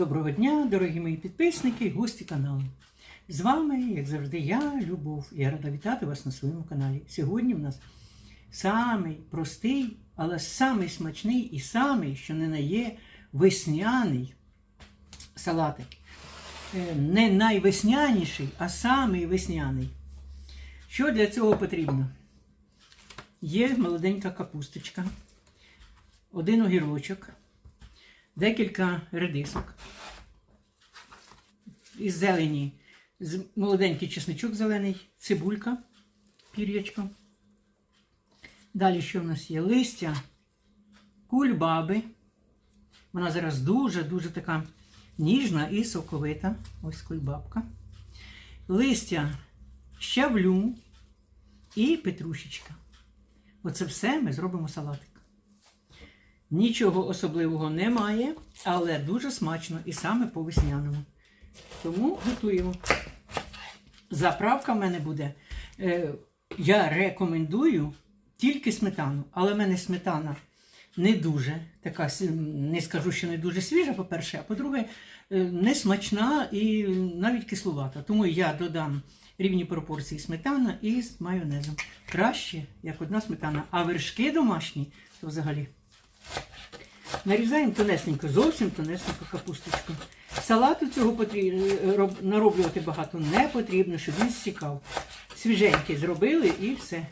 Доброго дня, дорогі мої підписники гості каналу. З вами, як завжди, я, Любов. Я рада вітати вас на своєму каналі. Сьогодні в нас самий простий, але самий смачний і самий, що не на є, весняний салатик. Е, Не найвесняніший, а самий весняний. Що для цього потрібно? Є молоденька капусточка, один огірочок, декілька редисок. Із зелені молоденький чесничок зелений, цибулька, пір'ячко. Далі що в нас є? Листя кульбаби. Вона зараз дуже-дуже така ніжна і соковита. Ось кульбабка. Листя щавлю і петрушечка. Оце все ми зробимо салатик. Нічого особливого немає, але дуже смачно і саме по весняному. Тому готуємо. Заправка в мене буде. Е, я рекомендую тільки сметану, але в мене сметана не дуже така, не скажу, що не дуже свіжа, по-перше, а по-друге, е, не смачна і навіть кислувата. Тому я додам рівні пропорції сметана із майонезом. Краще, як одна сметана. А вершки домашні, то взагалі. Нарізаємо тонесенько, зовсім тонесенько капусточку. Салату цього потрібно нароблювати багато не потрібно, щоб він стікав. Свіженький зробили і все.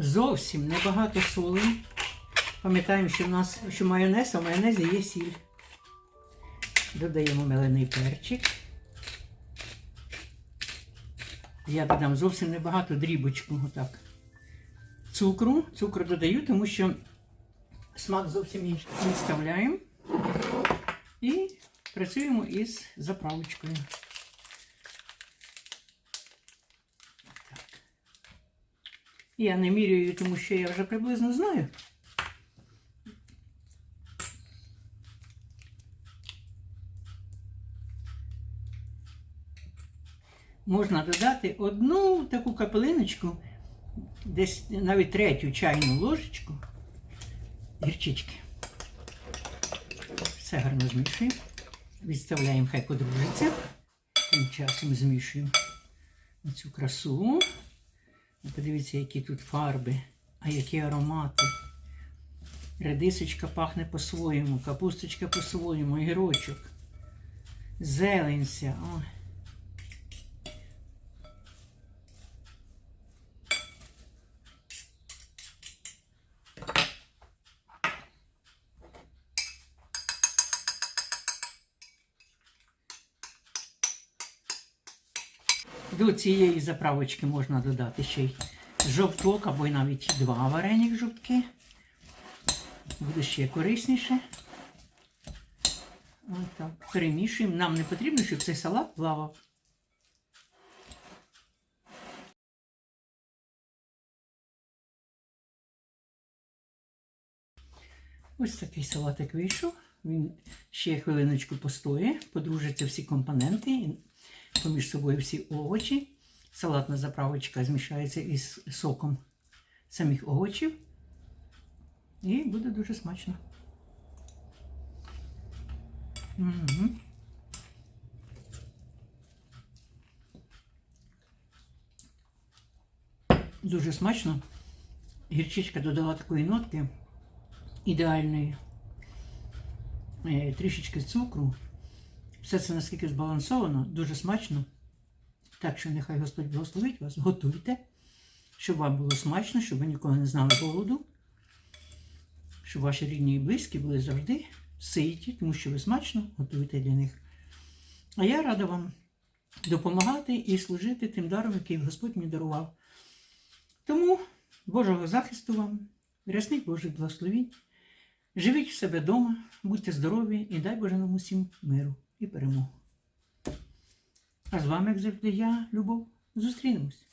Зовсім небагато соли. Пам'ятаємо, що в нас що майонез, а в майонезі є сіль. Додаємо мелений перчик. Я додам зовсім небагато дрібочку. Отак. Цукру. Цукру додаю, тому що смак зовсім інший. Відставляємо і працюємо із заправочкою. Я не міряю, тому що я вже приблизно знаю. Можна додати одну таку капелиночку, десь навіть третю чайну ложечку гірчички. Все гарно змішуємо. Відставляємо, хай подружиться. Тим часом змішуємо цю красу. Подивіться, які тут фарби, а які аромати. Редисочка пахне по-своєму, капусточка по-своєму, ігрочок. зеленця. Ой. До цієї заправочки можна додати ще й жовток або й навіть два варені жовтки. Буде ще корисніше. Отак. Перемішуємо. Нам не потрібно, щоб цей салат плавав. Ось такий салатик вийшов. Він ще хвилиночку постоє, подружаться всі компоненти, поміж собою всі овочі. Салатна заправочка змішається із соком самих овочів. І буде дуже смачно. Угу. Дуже смачно. Гірчичка додала такої нотки ідеальної. Е, Трішечки цукру. Все це наскільки збалансовано, дуже смачно. Так що нехай Господь благословить вас, готуйте, щоб вам було смачно, щоб ви ніколи не знали голоду, щоб ваші рідні і близькі були завжди ситі, тому що ви смачно готуєте для них. А я рада вам допомагати і служити тим даром, який Господь мені дарував. Тому Божого захисту вам, рясних Божих благословінь. Живіть в себе вдома, будьте здорові і дай Боже нам усім миру і перемогу. А з вами, як завжди, я, Любов, зустрінемось.